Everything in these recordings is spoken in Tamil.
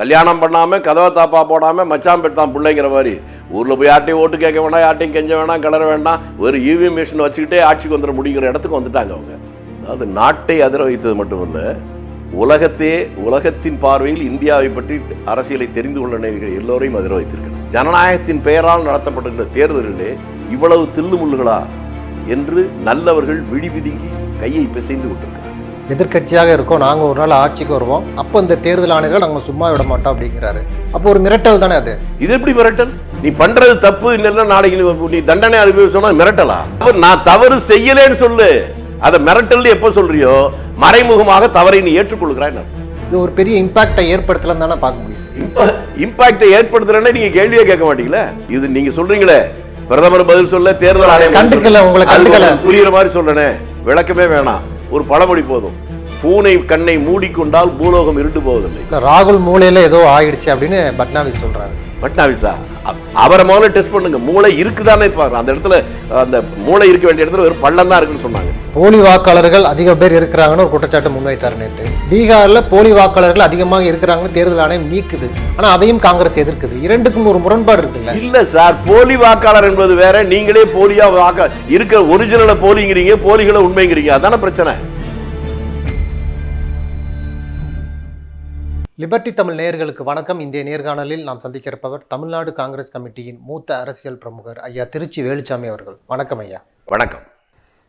கல்யாணம் பண்ணாமல் கதவை தாப்பா போடாமல் மச்சான் பெட்டான் பிள்ளைங்கிற மாதிரி. ஊரில் போய் யார்ட்டையும் ஓட்டு கேட்க வேண்டாம் யார்ட்டையும் கெஞ்ச வேணாம் கிளற வேண்டாம் ஒரு இவிஎம் மிஷின் வச்சுக்கிட்டே ஆட்சிக்கு வந்துட முடியுங்கிற இடத்துக்கு வந்துட்டாங்க அவங்க. அதாவது நாட்டை அதிர வைத்தது மட்டுமல்ல உலகத்தையே உலகத்தின் பார்வையில் இந்தியாவை பற்றி அரசியலை தெரிந்து கொள்ள நினைக்கிற எல்லோரையும் அதிர வைத்திருக்கிறது ஜனநாயகத்தின் பெயரால் நடத்தப்பட்டிருக்கிற தேர்தலிலே இவ்வளவு தில்லுமுள்ளுகளா என்று நல்லவர்கள் விழிபிதுங்கி கையை பிசைந்து விட்டிருக்கிறார் எதிர்க்கட்சியாக இருக்கோம் நாங்கள் ஒரு நாள் ஆட்சிக்கு வருவோம். அப்போ இந்த தேர்தல் ஆணைகள் நாங்கள் சும்மா விட மாட்டோம் அப்படிங்கிறாரு. அப்போ ஒரு மிரட்டல் தானே அது? இது எப்படி மிரட்டல்? நீ பண்றது தப்பு இல்லைன்னா நாளைக்கு நீ- தண்டனை அனுபவிச்சோம்னா மிரட்டலா? அப்ப நான் தவறு செய்யலேன்னு சொல்லு. அதை மிரட்டல் எப்ப சொல்றியோ மறைமுகமாக தவறை நீ ஏற்றுக்கொள்கிறாய் இது ஒரு பெரிய இம்பாக்டை ஏற்படுத்தலாம் தானே பார்க்க முடியும். இம்பாக்டை ஏற்படுத்துறேன்னா நீங்க கேள்வியே கேட்க மாட்டீங்களே? இது நீங்க சொல்றீங்களே? பிரதமர் பதில் சொல்ல தேர்தல் ஆணையம் கண்டுக்கல. உங்களுக்கு புரியுற மாதிரி சொல்றேனே விளக்கமே வேணாம். ஒரு பழமொழி போதும். பூனை கண்ணை மூடிக்கொண்டால் பூலோகம் இருண்டு போவதில்லை. ராகுல் மூளையில ஏதோ ஆயிடுச்சு அப்படின்னு பட்னாவிஸ் சொல்றாரு. பட்னாவிஸா? அவரை முதல்ல டெஸ்ட் பண்ணுங்க. மூளை இருக்குதானே பாருங்க. அந்த இடத்துல அந்த மூளை இருக்க வேண்டிய இடத்துல வெறும் பள்ளம் தான் இருக்குன்னு சொன்னாங்க. போலி வாக்காளர்கள் அதிக பேர் இருக்கிறாங்கன்னு ஒரு குற்றச்சாட்டு முன்வைத்தார் நேற்று பீகார்ல போலி வாக்காளர்கள் அதிகமாக இருக்கிறாங்கன்னு தேர்தல் ஆணையம் நீக்குது. ஆனா அதையும் காங்கிரஸ் எதிர்க்குது. இரண்டுக்கும் ஒரு முரண்பாடு இருக்குல்ல. இல்ல சார் போலி வாக்காளர் என்பது வேற. நீங்களே போலியா வாக்க இருக்கிற ஒரிஜினலை போலிங்கிறீங்க போலிகளை உண்மைங்கிறீங்க. அதான பிரச்சனை. லிபர்டி தமிழ் நேயர்களுக்கு வணக்கம். இன்றைய நேர்காணலில் நாம் சந்திக்க இருப்பவர் தமிழ்நாடு காங்கிரஸ் கமிட்டியின் மூத்த அரசியல் பிரமுகர் ஐயா திருச்சி வேலுச்சாமி அவர்கள். வணக்கம் ஐயா. வணக்கம்.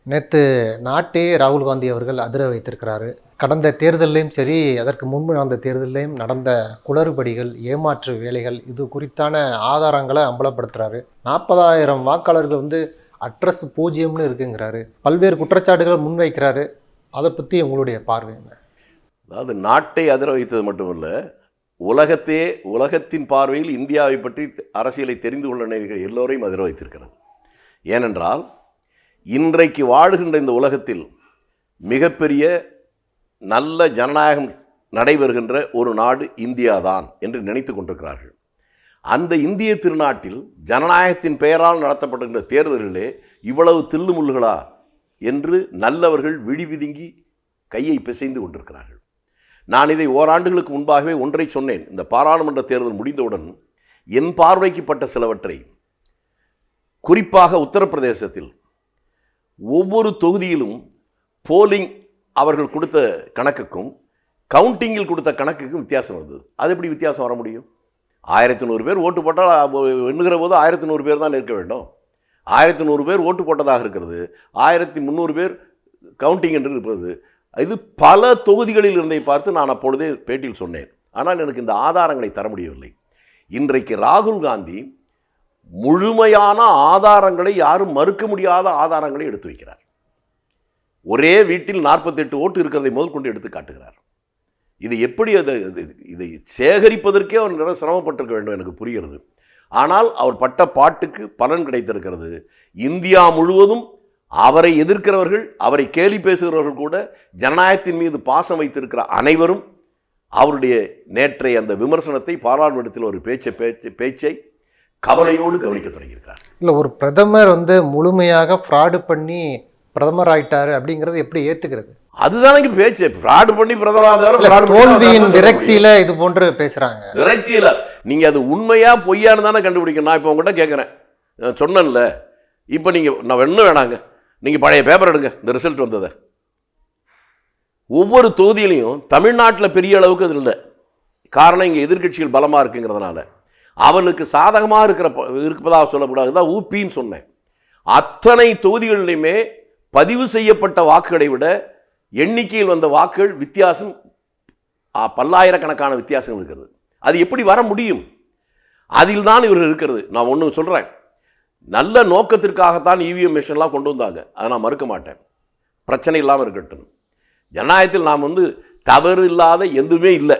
நேற்று நாட்டே ராகுல் காந்தி அவர்கள் அதிர வைத்திருக்கிறாரு. கடந்த தேர்தல்லையும் சரி அதற்கு முன்பு நடந்த தேர்தல்லையும் நடந்த குளறுபடிகள் ஏமாற்று வேலைகள் இது குறித்தான ஆதாரங்களை அம்பலப்படுத்துறாரு. நாற்பதாயிரம் வாக்காளர்கள் வந்து அட்ரஸ் பூஜ்ஜியம்னு இருக்குங்கிறாரு. பல்வேறு குற்றச்சாட்டுகளை முன்வைக்கிறாரு. அதை பற்றி உங்களுடைய பார்வை என்ன? அதாவது நாட்டை அதிர வைத்தது மட்டுமல்ல உலகத்தையே உலகத்தின் பார்வையில் இந்தியாவை பற்றி அரசியலை தெரிந்து கொள்ள நினைக்கிற எல்லோரையும் அதிர வைத்திருக்கிறது. ஏனென்றால் இன்றைக்கு வாழுகின்ற இந்த உலகத்தில் மிகப்பெரிய நல்ல ஜனநாயகம் நடைபெறுகின்ற ஒரு நாடு இந்தியாதான் என்று நினைத்து கொண்டிருக்கிறார்கள். அந்த இந்திய திருநாட்டில் ஜனநாயகத்தின் பெயரால் நடத்தப்படுகின்ற தேர்தலிலே இவ்வளவு தில்லுமுள்ளுகளா என்று நல்லவர்கள் விழிவிதுங்கி கையை பிசைந்து கொண்டிருக்கிறார்கள். நான் இதை ஓராண்டுகளுக்கு முன்பாகவே ஒன்றை சொன்னேன். இந்த பாராளுமன்ற தேர்தல் முடிந்தவுடன் என் பார்வைக்குப்பட்ட சிலவற்றை குறிப்பாக உத்தரப்பிரதேசத்தில் ஒவ்வொரு தொகுதியிலும் போலிங் அவர்கள் கொடுத்த கணக்குக்கும் கவுண்டிங்கில் கொடுத்த கணக்குக்கும் வித்தியாசம் வந்தது அது எப்படி வித்தியாசம் வர முடியும்? ஆயிரத்தி நூறு பேர் ஓட்டு போட்டால் எண்ணுகிற போது ஆயிரத்தி நூறு பேர் தான் இருக்க வேண்டும். ஆயிரத்தி நூறு பேர் ஓட்டு போட்டதாக இருக்கிறது. ஆயிரத்தி முந்நூறு பேர் கவுண்டிங் என்று இருப்பது. இது பல தொகுதிகளில் இருந்தை பார்த்து நான் அப்பொழுதே பேட்டியில் சொன்னேன். ஆனால் எனக்கு இந்த ஆதாரங்களை தர முடியவில்லை. இன்றைக்கு ராகுல் காந்தி முழுமையான ஆதாரங்களை யாரும் மறுக்க முடியாத ஆதாரங்களை எடுத்து வைக்கிறார். ஒரே வீட்டில் நாற்பத்தெட்டு ஓட்டு இருக்கிறதை முதல் கொண்டு எடுத்து காட்டுகிறார். இது எப்படி அதை இதை சேகரிப்பதற்கே அவர் நிறைய சிரமப்பட்டிருக்க வேண்டும் எனக்கு புரிகிறது. ஆனால் அவர் பட்ட பாட்டுக்கு பலன் கிடைத்திருக்கிறது. இந்தியா முழுவதும் அவரை எதிர்க்கிறவர்கள் அவரை கேலி பேசுகிறவர்கள் கூட ஜனநாயகத்தின் மீது பாசம் வைத்திருக்கிற அனைவரும் அவருடைய நேற்றைய அந்த விமர்சனத்தை பாராளுமன்றத்தில் ஒரு பேச்சை பேச்சு பேச்சை கவலையோடு கவனிக்க தொடங்கியிருக்கிறார். இல்லை ஒரு பிரதமர் வந்து முழுமையாக ஃப்ராடு பண்ணி பிரதமர் ஆயிட்டாரு அப்படிங்கிறது எப்படி ஏத்துக்கிறது? அதுதானே பேச்சு. ஃப்ராடு பண்ணி பிரதமர் தோல்வியின் விரக்தியில இது போன்று பேசுறாங்க. விரக்தியில. நீங்க அது உண்மையா பொய்யான்னு தானே கண்டுபிடிக்கணும். நான் இப்போ உங்ககிட்ட கேட்குறேன் நான் சொன்னேன்ல. இப்போ நீங்க நான் என்ன வேணாங்க? நீங்கள் பழைய பேப்பர் எடுங்க. இந்த ரிசல்ட் வந்ததை. ஒவ்வொரு தொகுதியிலையும் தமிழ்நாட்டில் பெரிய அளவுக்கு அது இல்லை. காரணம் இங்கே எதிர்க்கட்சிகள் பலமாக இருக்குங்கிறதுனால. அவனுக்கு சாதகமாக இருக்கிற இருப்பதாக சொல்லக்கூடாது. தான் ஊப்பின்னு சொன்னேன். அத்தனை தொகுதிகளிலையுமே பதிவு செய்யப்பட்ட வாக்குகளை விட எண்ணிக்கையில் வந்த வாக்குகள் வித்தியாசம் பல்லாயிரக்கணக்கான வித்தியாசங்கள் இருக்கிறது. அது எப்படி வர முடியும்? அதில் தான் இவர்கள் இருக்கிறது. நான் ஒன்று சொல்கிறேன் நல்ல நோக்கத்திற்காகத்தான் இவிஎம் மிஷின்லாம் கொண்டு வந்தாங்க. அதை நான் மறுக்க மாட்டேன். பிரச்சனை இல்லாமல் இருக்கட்டும். ஜனநாயகத்தில் நாம் வந்து தவறு இல்லாத எதுவுமே இல்லை.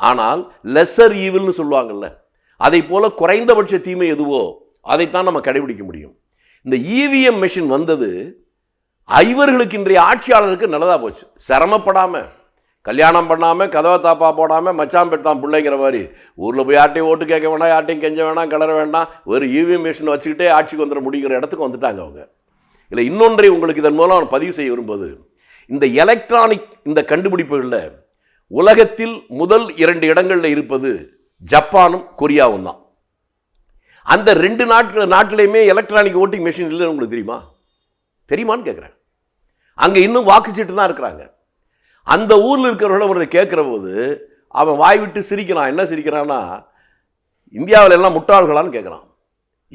ஆனால் லெஸ்ஸர் ஈவில்னு சொல்லுவாங்கள்ல அதை போல் குறைந்தபட்ச தீமை எதுவோ அதைத்தான் நம்ம கடைபிடிக்க முடியும். இந்த இவிஎம் மிஷின் வந்தது ஐவர்களுக்கு இன்றைய ஆட்சியாளருக்கு நல்லதாக போச்சு. சிரமப்படாமல் கல்யாணம் பண்ணாமல் கதவை தாப்பா போடாமல் மச்சான் பெற்றான் பிள்ளைங்கிற மாதிரி. ஊரில் போய் யார்ட்டையும் ஓட்டு கேட்க வேண்டாம் யார்ட்டையும் கெஞ்ச வேணாம் கிளற வேண்டாம் ஒரு இவிஎம் மிஷின் வச்சுக்கிட்டே ஆட்சிக்கு வந்துட முடியுங்கிற இடத்துக்கு வந்துட்டாங்க அவங்க. இல்லை இன்னொன்றை உங்களுக்கு இதன் மூலம் அவன் பதிவு செய்ய விரும்புவது இந்த எலக்ட்ரானிக் இந்த கண்டுபிடிப்புகளில் உலகத்தில் முதல் இரண்டு இடங்களில் இருப்பது ஜப்பானும் கொரியாவும் தான். அந்த ரெண்டு நாட்டு நாட்டிலையுமே எலக்ட்ரானிக் ஓட்டிங் மிஷின் இல்லைன்னு உங்களுக்கு தெரியுமா? தெரியுமான்னு கேட்குறேன் அங்கே இன்னும் வாக்குச்சீட்டு தான் இருக்கிறாங்க. அந்த ஊரில் இருக்கிறவங்கள ஒருத்தர் கேட்குற போது அவன் வாய் விட்டு சிரிக்கிறான். என்ன சிரிக்கிறான்னா இந்தியாவில் எல்லாம் முட்டாள்களான்னு கேட்குறான்.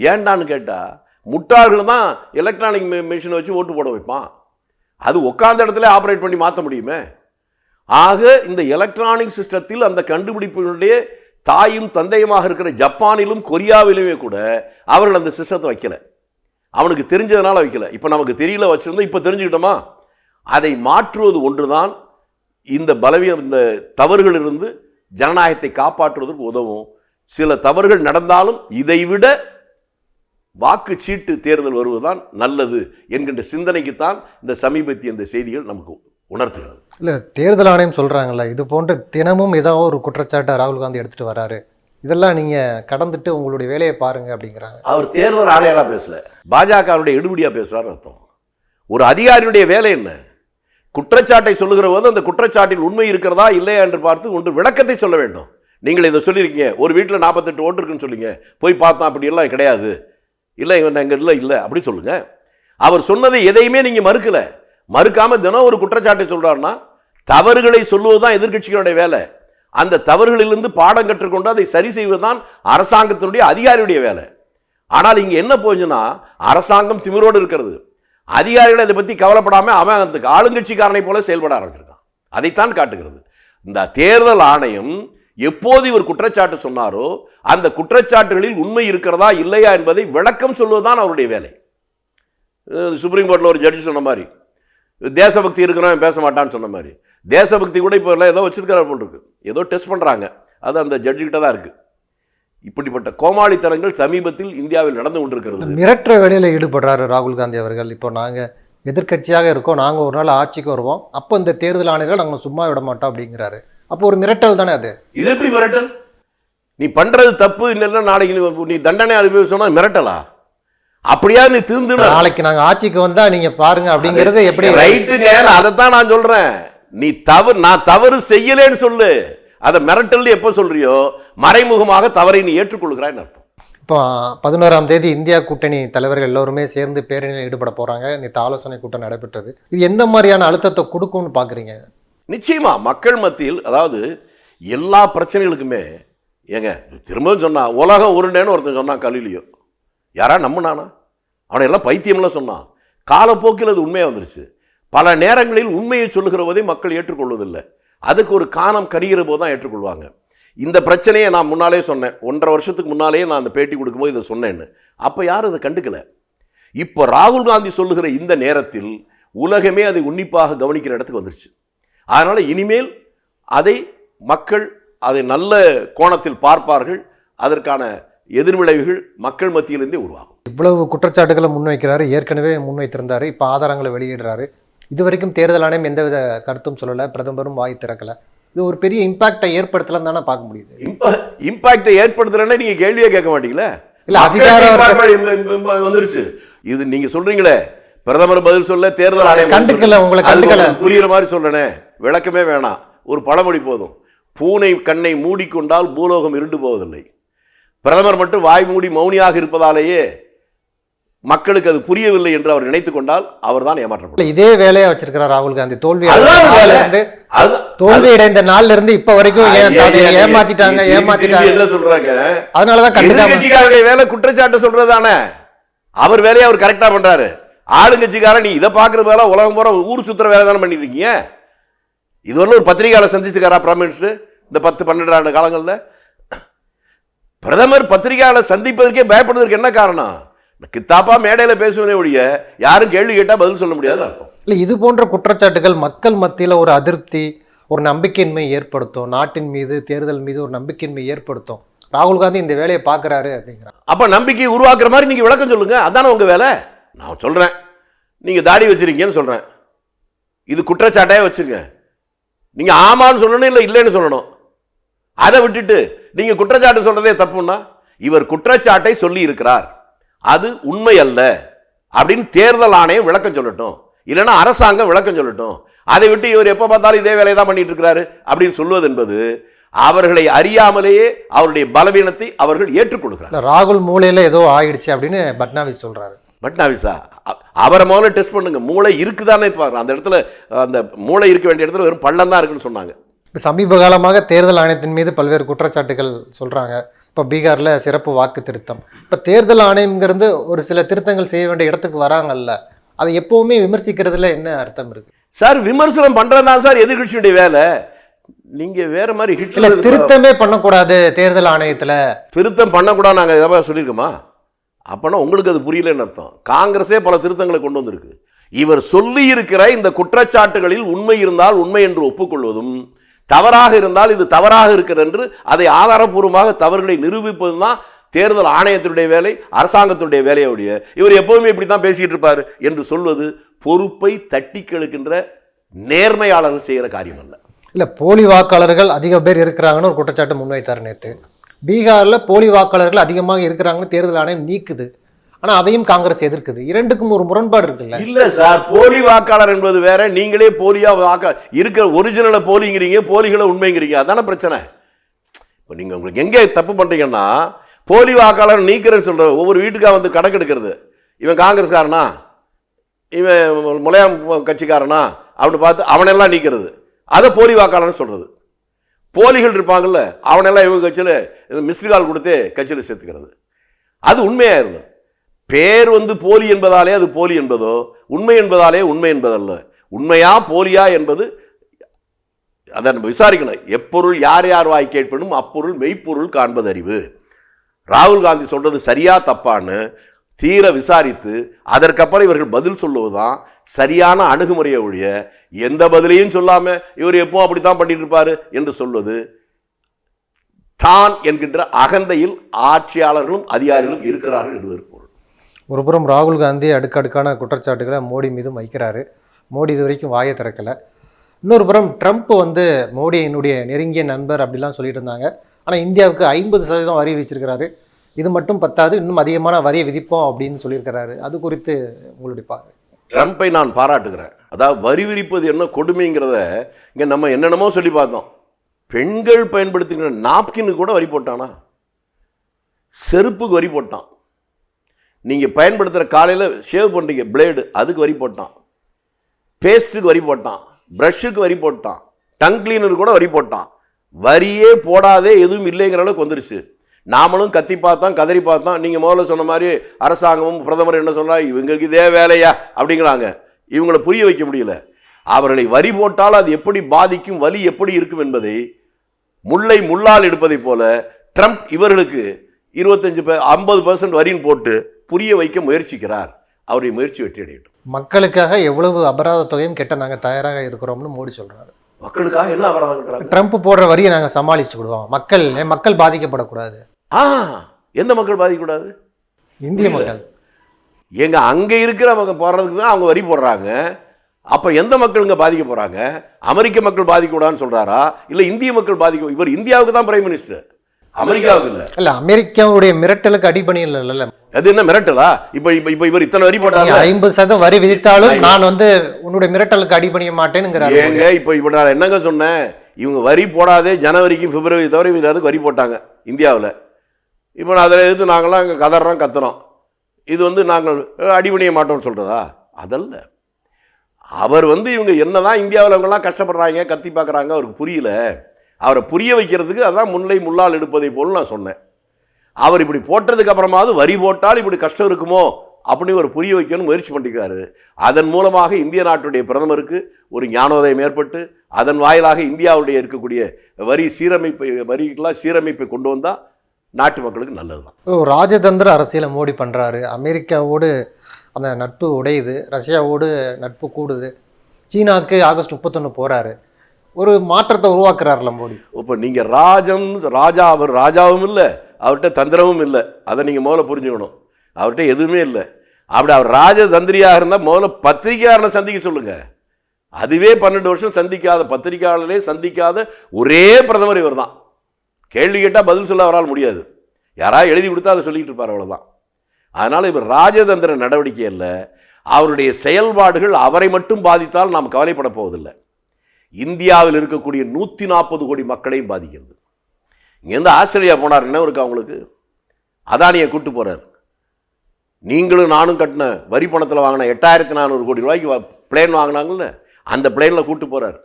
ஏண்டான்னு கேட்டால் முட்டாள்கள் தான் எலக்ட்ரானிக் மிஷினை வச்சு ஓட்டு போட வைப்பான். அது உட்காந்த இடத்துல ஆப்ரேட் பண்ணி மாற்ற முடியுமே? ஆக இந்த எலக்ட்ரானிக் சிஸ்டத்தில் அந்த கண்டுபிடிப்பினுடைய தாயும் தந்தையுமாக இருக்கிற ஜப்பானிலும் கொரியாவிலுமே கூட அவர்கள் அந்த சிஸ்டத்தை வைக்கல. அவனுக்கு தெரிஞ்சதுனால வைக்கல. இப்போ நமக்கு தெரியல வச்சுருந்தோம் இப்போ தெரிஞ்சுக்கிட்டோமா? அதை மாற்றுவது ஒன்றுதான். இந்த பலவீனம் இந்த தவறுகளிலிருந்து ஜனநாயகத்தை காப்பாற்றுவதற்கு உதவும். சில தவறுகள் நடந்தாலும் இதைவிட வாக்கு சீட்டு தேர்தல் வருவதுதான் நல்லது என்கின்ற சிந்தனைக்குத்தான் இந்த சமீபத்திய இந்த செய்திகள் நமக்கு உணர்த்துகிறது. இல்லை தேர்தல் ஆணையம் சொல்கிறாங்கல்ல இது போன்ற தினமும் ஏதாவது ஒரு குற்றச்சாட்டை ராகுல் காந்தி எடுத்துகிட்டு வராரு. இதெல்லாம் நீங்கள் கடந்துட்டு உங்களுடைய வேலையை பாருங்க அப்படிங்கிறாங்க. அவர் தேர்தல் ஆணையரா பேசல. பாஜகவுடைய எடுபடியா பேசுறாரு அர்த்தம். ஒரு அதிகாரியுடைய வேலை என்ன? குற்றச்சாட்டை சொல்லுகிற போது அந்த குற்றச்சாட்டில் உண்மை இருக்கிறதா இல்லையா என்று பார்த்து ஒன்று விளக்கத்தை சொல்ல வேண்டும். நீங்கள் இதை சொல்லியிருக்கீங்க ஒரு வீட்டில் நாற்பத்தெட்டு ஓட்டு இருக்குன்னு சொல்லுங்க போய் பார்த்தா அப்படியெல்லாம் கிடையாது. இல்லை இவன் எங்கள் இல்லை இல்லை அப்படி சொல்லுங்கள் அவர் சொன்னதை எதையுமே நீங்கள் மறுக்கலை. மறுக்காமல் தினம் ஒரு குற்றச்சாட்டை சொல்கிறாருன்னா தவறுகளை சொல்லுவது தான் எதிர்க்கட்சிகளுடைய வேலை. அந்த தவறுகளிலிருந்து பாடம் கற்றுக்கொண்டு அதை சரி செய்வதுதான் அரசாங்கத்தினுடைய அதிகாரியுடைய வேலை. ஆனால் இங்கே என்ன போச்சுன்னா அரசாங்கம் திமிரோடு இருக்கிறது. அதிகாரிகள் அதை பற்றி கவலைப்படாமல் அவன் அந்த ஆளுங்கட்சிக்காரனை போல செயல்பட ஆரம்பிச்சிருக்கான். அதைத்தான் காட்டுகிறது. இந்த தேர்தல் ஆணையம் எப்போது இவர் குற்றச்சாட்டு சொன்னாரோ அந்த குற்றச்சாட்டுகளில் உண்மை இருக்கிறதா இல்லையா என்பதை விளக்கம் சொல்வதுதான் அவருடைய வேலை. சுப்ரீம் கோர்ட்டில் ஒரு ஜட்ஜி சொன்ன மாதிரி தேசபக்தி இருக்கிறவன் பேச மாட்டான்னு சொன்ன மாதிரி. தேசபக்தி கூட இப்போ எல்லாம் ஏதோ வச்சிருக்கிறார் போல் இருக்கு. ஏதோ டெஸ்ட் பண்ணுறாங்க அது அந்த ஜட்ஜிக்கிட்ட தான் இருக்குது இப்படிப்பட்ட கோமாளித்தனங்கள் சமீபத்தில் இந்தியாவில் நடந்து கொண்டிருக்கிறது. மிரட்டுற வேலையில் ஈடுபடுறாரு ராகுல் காந்தி அவர்கள். இப்போ நாங்கள் எதிர்க்கட்சியாக இருக்கோம். நாங்கள் ஒரு நாள் ஆட்சிக்கு வருவோம். அப்போ இந்த தேர்தல் ஆணையர்கள் நாங்கள் சும்மா விட மாட்டோம் அப்படிங்கிறாரு. அப்போ ஒரு மிரட்டல் தானே அது? இது எப்படி மிரட்டல்? நீ பண்றது தப்பு இல்லைன்னா நாளைக்கு நீ- தண்டனை அனுபவி சொன்னா மிரட்டலா? அப்படியா நீ திருந்து நாளைக்கு நாங்கள் ஆட்சிக்கு வந்தா நீங்க பாருங்க அப்படிங்கிறது எப்படி ரைட்டு நேரம் அதைத்தான் நான் சொல்றேன். நீ தவறு நான் தவறு செய்யலேன்னு சொல்லு. அதை மிரட்டல் எப்ப சொல்றியோ மறைமுகமாக தவறை நீ ஏற்றுக்கொள்கிறாய்ன்னு அர்த்தம். இப்போ பதினோராம் தேதி இந்தியா கூட்டணி தலைவர்கள் எல்லோருமே சேர்ந்து பேரணியில் ஈடுபட போறாங்க. நேற்று ஆலோசனை கூட்டம் நடைபெற்றது. இது எந்த மாதிரியான அழுத்தத்தை கொடுக்கும்னு பாக்குறீங்க? நிச்சயமா மக்கள் மத்தியில் அதாவது எல்லா பிரச்சனைகளுக்குமே ஏங்க திரும்பவும் சொன்னா உலகம் உருண்டேன்னு ஒருத்தன் சொன்னான் கல்விலையோ யாரா நம்பினானா அவனை எல்லாம் பைத்தியம்லாம் சொன்னான். காலப்போக்கில் அது உண்மையாக வந்துருச்சு. பல நேரங்களில் உண்மையை சொல்லுகிற போதே மக்கள் ஏற்றுக்கொள்வதில்லை. அதுக்கு ஒரு காலம் கரிகிற போது தான் ஏற்றுக்கொள்வாங்க. இந்த பிரச்சனையை நான் முன்னாலே சொன்னேன். ஒன்றரை வருஷத்துக்கு முன்னாலேயே நான் அந்த பேட்டி கொடுக்கும்போது இதை சொன்னேன்னு. அப்போ யாரும் அதை கண்டுக்கல. இப்போ ராகுல் காந்தி சொல்லுகிற இந்த நேரத்தில் உலகமே அதை உன்னிப்பாக கவனிக்கிற இடத்துக்கு வந்துருச்சு. அதனால் இனிமேல் அதை மக்கள் அதை நல்ல கோணத்தில் பார்ப்பார்கள். அதற்கான எதிர்விளைவுகள் மக்கள் மத்தியிலிருந்தே உருவாகும். இவ்வளவு குற்றச்சாட்டுகளை முன்வைக்கிறாரு. ஏற்கனவே முன்வைத்திருந்தாரு. இப்போ ஆதாரங்களை வெளியிடுறாரு. இது வரைக்கும் தேர்தல் ஆணையம் எந்தவித கருத்தும் சொல்லலை பிரதமரும் வாய் திறக்கல. இது ஒரு பெரிய இம்பாக்டை ஏற்படுத்தலன்னு தானே பார்க்க முடியுது. இம்பாக்டை ஏற்படுத்துறேன்னா நீங்க கேள்வியே கேட்க மாட்டீங்களே? இல்ல, அதிகார வந்துருச்சு. இது நீங்க சொல்றீங்களே பிரதமர் பதில் சொல்ல தேர்தல் ஆணையம் கண்டுக்கல. உங்களை கண்டுக்கல. புரியுற மாதிரி சொல்லணே விளக்கமே வேணாம். ஒரு பழமொழி போதும். பூனை கண்ணை மூடிக்கொண்டால் பூலோகம் இருண்டு போவதில்லை. பிரதமர் மட்டும் வாய் மூடி மௌனியாக இருப்பதாலேயே மக்களுக்கு அது புரியவில்லை என்று அவர் நினைத்துக் கொண்டால் அவர்தான் இல்ல ஏமாற்றப்படும் இதே வேலையா வச்சிருக்கிறார் ராகுல் காந்தி. தோல்வி தோல்வி அடைந்த நாள்ல இருந்து இப்ப வரைக்கும் ஏமாத்திட்டாங்க ஏமாத்திட்டாங்க? என்ன சொல்றாங்க? அதனாலதான் கண்டுக்காம எதிர்கட்சிக்காரருடைய வேலை குற்றச்சாட்டு சொல்றதானே அவர் வேலையை அவர் கரெக்டா பண்றாரு. ஆளுங்கட்சிக்காரன் நீ இதை பாக்குறது வேலை உலகம் பூரா ஊர் சுத்துற வேலை தானே பண்ணிட்டு இருக்கீங்க? இதுவரை ஒரு பத்திரிகையாளர் சந்திச்சுக்காரா பிரைம் மினிஸ்டர் இந்த பத்து பன்னெண்டு ஆண்டு காலங்கள்ல? பிரதமர் பத்திரிகையாளர் சந்திப்பதற்கே பயப்படுவதற்கு என்ன காரணம்? கித்தாப்பா மேடையில பேசுவதே ஒழிய யாரும் கேள்வி கேட்டா பதில் சொல்ல முடியாதுன்னு அர்த்தம். இல்ல இது போன்ற குற்றச்சாட்டுகள் மக்கள் மத்தியில ஒரு அதிருப்தி ஒரு நம்பிக்கையின்மை ஏற்படுத்தும். நாட்டின் மீது தேர்தல் மீது ஒரு நம்பிக்கையின்மை ஏற்படுத்தும். ராகுல் காந்தி இந்த வேலையை பார்க்கறாரு அப்படிங்கிறாங்க. அப்ப நம்பிக்கை உருவாக்குற மாதிரி நீங்க விளக்கம் சொல்லுங்க. அதானே உங்க வேலை? நான் சொல்றேன். நீங்க தாடி வச்சிருக்கீங்கன்னு சொல்றேன். இது குற்றச்சாட்டே வச்சுங்க. நீங்க ஆமான்னு சொல்லணும் இல்லை இல்லைன்னு சொல்லணும்? அதை விட்டுட்டு நீங்க குற்றச்சாட்டு சொல்றதே தப்புன்னா இவர் குற்றச்சாட்டை சொல்லி இருக்கிறார் அது உண்மை அல்ல அப்படின்னு தேர்தல் ஆணையம் விளக்கம் சொல்லட்டும். இல்லைன்னா அரசாங்கம் விளக்கம் சொல்லட்டும். அதை விட்டு இவர் எப்போ பார்த்தாலும் இதே வேலையை தான் பண்ணிட்டு இருக்கிறாரு அப்படின்னு சொல்வது என்பது அவர்களை அறியாமலேயே அவருடைய பலவீனத்தை அவர்கள் ஏற்றுக்கொள்கிறார் ராகுல் மூளையில ஏதோ ஆயிடுச்சு அப்படின்னு பட்னாவிஸ் சொல்றாரு. பட்னாவிஸா? அவரை முதல்ல டெஸ்ட் பண்ணுங்க. மூளை இருக்குதானே பாருங்க அந்த இடத்துல அந்த மூளை இருக்க வேண்டிய இடத்துல வெறும் பள்ளம் தான் இருக்குன்னு சொன்னாங்க. இப்ப சமீப காலமாக தேர்தல் ஆணையத்தின் மீது பல்வேறு குற்றச்சாட்டுகள் சொல்றாங்க. இப்போ பீகார்ல சிறப்பு வாக்கு திருத்தம் இப்போ தேர்தல் ஆணையம்ங்கிறது ஒரு சில திருத்தங்கள் செய்ய வேண்டிய இடத்துக்கு வராங்கல்ல அதை எப்பவுமே விமர்சிக்கிறதுல என்ன அர்த்தம் இருக்கு? சார் விமர்சனம் பண்றதுதான் சார் எதிர்கட்சியுடைய வேலை. நீங்க வேற மாதிரி ஹிட்லர் திருத்தமே பண்ணக்கூடாது தேர்தல் ஆணையத்துல. திருத்தம் பண்ணக்கூடாது நாங்கள் எதாவது சொல்லியிருக்கோமா? அப்போனா உங்களுக்கு அது புரியலன்னு அர்த்தம். காங்கிரஸே பல திருத்தங்களை கொண்டு வந்திருக்கு. இவர் சொல்லி இருக்கிற இந்த குற்றச்சாட்டுகளில் உண்மை இருந்தால் உண்மை என்று ஒப்புக்கொள்வதும் தவறாக இருந்தால் இது தவறாக இருக்கிறது என்று அதை ஆதாரப்பூர்வமாக தவறுகளை நிரூபிப்பது தான் தேர்தல் ஆணையத்தினுடைய வேலை அரசாங்கத்தினுடைய வேலையுடைய இவர் எப்பவுமே இப்படி தான் பேசிக்கிட்டு இருப்பார் என்று சொல்வது பொறுப்பை தட்டி கெடுக்கின்ற நேர்மையாளர்கள் செய்கிற காரியம் அல்ல இல்லை போலி வாக்காளர்கள் அதிக பேர் இருக்கிறாங்கன்னு ஒரு குற்றச்சாட்டு முன்வைத்தார் நேற்று பீகாரில் போலி வாக்காளர்கள் அதிகமாக இருக்கிறாங்கன்னு தேர்தல் ஆணையம் நீக்குது. ஆனா அதையும் காங்கிரஸ் எதிர்க்குது. இரண்டுக்கும் ஒரு முரண்பாடு இருக்குல்ல? இல்ல சார் போலி வாக்காளர் என்பது வேற. நீங்களே போலியா வாக்க இருக்கிற ஒரிஜினலை போலிங்கிறீங்க போலிகளை உண்மைங்கிறீங்க. அதான பிரச்சனை. இப்போ நீங்க உங்களுக்கு எங்கே தப்பு பண்றீங்கன்னா போலி வாக்காளர் நீக்கிறேன்னு சொல்ற ஒவ்வொரு வீட்டுக்கா வந்து கணக்கு எடுக்கிறது. இவன் காங்கிரஸ்காரனா? இவன் முலையாம் கட்சிக்காரனா? அப்படின்னு பார்த்து அவனெல்லாம் நீக்கிறது. அதை போலி வாக்காளர்னு சொல்றது. போலிகள் இருப்பாங்கல்ல அவனெல்லாம் இவங்க கட்சியில் மிஸ்டு கால் கொடுத்து கட்சியில் சேர்த்துக்கிறது. அது உண்மையா இருந்தது. பேர் வந்து போலி என்பதாலே அது போலி என்பதோ உண்மை என்பதாலே உண்மை என்பதல்ல. உண்மையா போலியா என்பது அதை நம்ம விசாரிக்கணும் எப்பொருள் யார் யார் வாய் கேட்பனும் அப்பொருள் மெய்ப்பொருள் காண்பது அறிவு ராகுல் காந்தி சொல்றது சரியா தப்பான்னு தீர விசாரித்து அதற்கப்புறம் இவர்கள் பதில் சொல்லுவதுதான் சரியான அணுகுமுறையை ஒழிய எந்த பதிலையும் சொல்லாம இவர் எப்போ அப்படித்தான் பண்ணிட்டு இருப்பாரு என்று சொல்வது தான் என்கின்ற அகந்தையில் ஆட்சியாளர்களும் அதிகாரிகளும் இருக்கிறார்கள் என்பது. ஒருபுறம் ராகுல் காந்தி அடுக்கடுக்கான குற்றச்சாட்டுகளை மோடி மீதும் வைக்கிறாரு மோடி இது வரைக்கும் வாயை திறக்கல. இன்னொரு புறம் ட்ரம்ப் வந்து மோடி என்னுடைய நெருங்கிய நண்பர் அப்படிலாம் சொல்லிட்டு இருந்தாங்க. ஆனால் இந்தியாவுக்கு ஐம்பது சதவீதம் வரி வச்சிருக்கிறாரு இது மட்டும் பத்தாது இன்னும் அதிகமான வரியை விதிப்போம் அப்படின்னு சொல்லியிருக்கிறாரு. அது குறித்து உங்களுடைய பார்வை. ட்ரம்ப்பை நான் பாராட்டுகிறேன். அதாவது வரி விரிப்பது என்ன கொடுமைங்கிறத இங்கே நம்ம என்னென்னமோ சொல்லி பார்த்தோம். பெண்கள் பயன்படுத்துகிற நாப்கின்னு கூட வரி போட்டானா? செருப்புக்கு வரி போட்டான். நீங்கள் பயன்படுத்துகிற காலையில் ஷேவ் பண்ணுறீங்க பிளேடு அதுக்கு வரி போட்டான். பேஸ்ட்டுக்கு வரி போட்டான். ப்ரஷ்ஷுக்கு வரி போட்டான். டங் கிளீனர் கூட வரி போட்டான். வரியே போடாதே எதுவும் இல்லைங்கிற அளவுக்கு வந்துருச்சு. நாமளும் கத்தி பார்த்தோம் கதறி பார்த்தோம் நீங்கள் முதல்ல சொன்ன மாதிரி அரசாங்கமும் பிரதமர் என்ன சொன்னால் இவங்களுக்கு இதே வேலையா? அப்படிங்கிறாங்க. இவங்களை புரிய வைக்க முடியல. அவர்களை வரி போட்டால் அது எப்படி பாதிக்கும் வலி எப்படி இருக்கும் என்பதை முல்லை முள்ளால் எடுப்பதைப் போல ட்ரம்ப் இவர்களுக்கு இருபத்தஞ்சு ஐம்பது பர்சன்ட் வரின்னு போட்டு புரிய வைக்க முயற்சிக்கிறார். அவருடைய முயற்சி வெற்றி அடையட்டும். மக்களுக்காக எவ்வளவு அபராத தொகையும் கெட்ட நாங்கள் தயாராக இருக்கிறோம்னு மோடி சொல்றாரு. மக்களுக்காக என்ன அபராதம் கட்டுறாங்க? ட்ரம்ப் போடுற வரியை நாங்கள் சமாளிச்சுக்கிடுவோம் மக்கள் மக்கள் பாதிக்கப்படக்கூடாது. ஆ எந்த மக்கள் பாதிக்கக்கூடாது? இந்திய மக்கள். எங்க அங்க இருக்கிற மக்கள் போடுறதுக்கு தான் அவங்க வரி போடுறாங்க. அப்ப எந்த மக்கள் இங்க பாதிக்க போறாங்க? அமெரிக்க மக்கள் பாதிக்கக்கூடாதுன்னு சொல்றாரா? இல்ல இந்திய மக்கள் பாதிக்க இவர் இந்தியாவுக்கு தான் பிரைம் மினிஸ்டர். அமெரிக்காவுக்கு இல்ல. இல்ல அமெரிக்காவுடைய மிரட்டலுக்கு அடிபணி இல்லைல்ல அது என்ன மிரட்டலா? இப்ப இப்ப இப்ப இவர் இத்தனை வரி போட்டாங்க ஐம்பது சதவீதம் வரி விதித்தாலும் நான் வந்து உன்னுடைய மிரட்டலுக்கு அடிபணிய மாட்டேனுங்கிறாரு ஏங்க இப்ப இப்ப நான் என்னங்க சொன்னேன்? இவங்க வரி போடாதே ஜனவரிக்கு பிப்ரவரி தவிர இவங்க வரி போட்டாங்க இந்தியாவில். இப்போ நான் அதில் எதிர்த்து நாங்களாம் இங்கே கதறோம் கத்துறோம். இது வந்து நாங்கள் அடிபணிய மாட்டோம்னு சொல்கிறதா அதல்ல. அவர் வந்து இவங்க என்னதான் இந்தியாவில் இவங்கெல்லாம் கஷ்டப்படுறாங்க கத்தி பார்க்குறாங்க அவருக்கு புரியல. அவரை புரிய வைக்கிறதுக்கு அதான் முல்லை முள்ளால் எடுப்பதை போல் நான் சொன்னேன். அவர் இப்படி போட்டதுக்கு அப்புறமாவது வரி போட்டால் இப்படி கஷ்டம் இருக்குமோ அப்படின்னு ஒரு புரிய வைக்கணும்னு முயற்சி பண்ணிக்கிறாரு. அதன் மூலமாக இந்திய நாட்டுடைய பிரதமருக்கு ஒரு ஞானோதயம் ஏற்பட்டு அதன் வாயிலாக இந்தியாவுடைய இருக்கக்கூடிய வரி சீரமைப்பை வரிக்கெல்லாம் சீரமைப்பை கொண்டு வந்தால் நாட்டு மக்களுக்கு நல்லது தான். ராஜதந்திர அரசியலை மோடி பண்ணுறாரு அமெரிக்காவோடு அந்த நட்பு உடையுது. ரஷ்யாவோடு நட்பு கூடுது. சீனாவுக்கு ஆகஸ்ட் முப்பத்தொன்று போகிறாரு ஒரு மாற்றத்தை உருவாக்குறாருல மோடி இப்போ நீங்கள் ராஜம் ராஜா அவர் ராஜாவும் இல்லை அவர்கிட்ட தந்திரமும் இல்லை. அதை நீங்கள் முதல்ல புரிஞ்சுக்கணும். அவர்கிட்ட எதுவுமே இல்லை. அப்படி அவர் ராஜதந்திரியாக இருந்தால் முதல்ல பத்திரிகையாளனை சந்திக்க சொல்லுங்கள் அதுவே பன்னெண்டு வருஷம் சந்திக்காத பத்திரிகையாளர்களே சந்திக்காத ஒரே பிரதமர் இவர் தான் கேள்வி கேட்டால் பதில் சொல்ல அவரால் முடியாது. யாராவது எழுதி கொடுத்தா அதை சொல்லிக்கிட்டு இருப்பார் அவ்வளோதான் அதனால் இவர் ராஜதந்திர நடவடிக்கை இல்லை அவருடைய செயல்பாடுகள் அவரை மட்டும் பாதித்தால் நாம் கவலைப்பட போவதில்லை. இந்தியாவில் இருக்கக்கூடிய நூற்றி நாற்பது கோடி மக்களையும் பாதிக்கிறது. இங்கேருந்து ஆஸ்திரேலியா போனார். என்ன இருக்கு அவங்களுக்கு அதானியை கூட்டு போகிறார் நீங்களும் நானும் கட்டின வரி பணத்தில் வாங்கின எட்டாயிரத்தி நானூறு கோடி ரூபாய்க்கு பிளேன் வாங்கினாங்கல்ல? அந்த பிளேனில் கூட்டு போகிறார்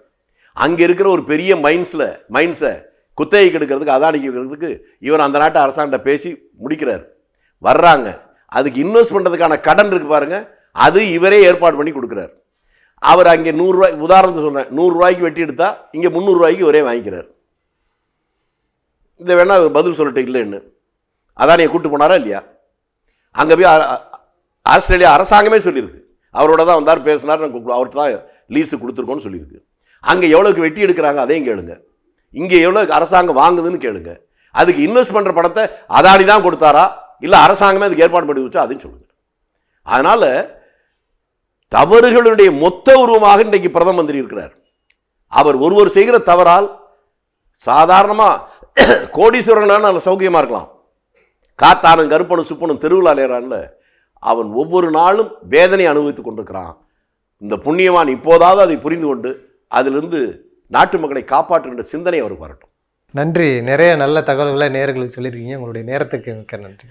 அங்கே இருக்கிற ஒரு பெரிய மைன்ஸில் மைன்ஸை குத்தகைக்கு எடுக்கிறதுக்கு அதானிக்கு எடுக்கிறதுக்கு இவர் அந்த நாட்டு அரசாங்கிட்ட பேசி முடிக்கிறார். வர்றாங்க. அதுக்கு இன்வெஸ்ட் பண்ணுறதுக்கான கடன் இருக்கு பாருங்கள் அது இவரே ஏற்பாடு பண்ணி கொடுக்குறாரு. அவர் அங்கே நூறுரூவாய் உதாரணத்துக்கு சொல்கிறேன் நூறுரூவாய்க்கு வெட்டி எடுத்தா இங்கே முந்நூறுரூவாய்க்கு ஒரே வாங்கிக்கிறார். இதை வேணால் அவர் பதில் சொல்லிட்டு இல்லைன்னு. அதானியை கூட்டு போனாரா இல்லையா? அங்கே போய் ஆஸ்திரேலியா அரசாங்கமே சொல்லியிருக்கு. அவரோட தான் வந்தார் பேசினார் அவர்கிட்ட தான் லீஸு கொடுத்துருக்கோன்னு சொல்லியிருக்கு. அங்கே எவ்வளோக்கு வெட்டி எடுக்கிறாங்க அதையும் கேளுங்க. இங்கே எவ்வளோ அரசாங்கம் வாங்குதுன்னு கேளுங்க. அதுக்கு இன்வெஸ்ட் பண்ணுற பணத்தை அதானி தான் கொடுத்தாரா? இல்லை அரசாங்கமே அதுக்கு ஏற்பாடு பண்ணி வச்சா அதையும் சொல்லுங்க. அதனால் தவறுகளுடைய மொத்த உருவமாக இன்றைக்கு பிரதம மந்திரி இருக்கிறார். அவர் ஒருவர் செய்கிற தவறால் சாதாரணமாக கோடீஸ்வரனான சௌக்கியமாக இருக்கலாம். காத்தானும் கருப்பனும் சுப்பனும் தெருவில் அலையிறான்ல அவன் ஒவ்வொரு நாளும் வேதனை அனுபவித்துக் கொண்டிருக்கிறான். இந்த புண்ணியவான் இப்போதாவது அதை புரிந்து கொண்டு அதிலிருந்து நாட்டு மக்களை காப்பாற்றுகின்ற சிந்தனை அவருக்கு வரட்டும். நன்றி. நிறைய நல்ல தகவல்களை நேர்களுக்கு சொல்லியிருக்கீங்க. உங்களுடைய நேரத்துக்கு மிக்க நன்றி.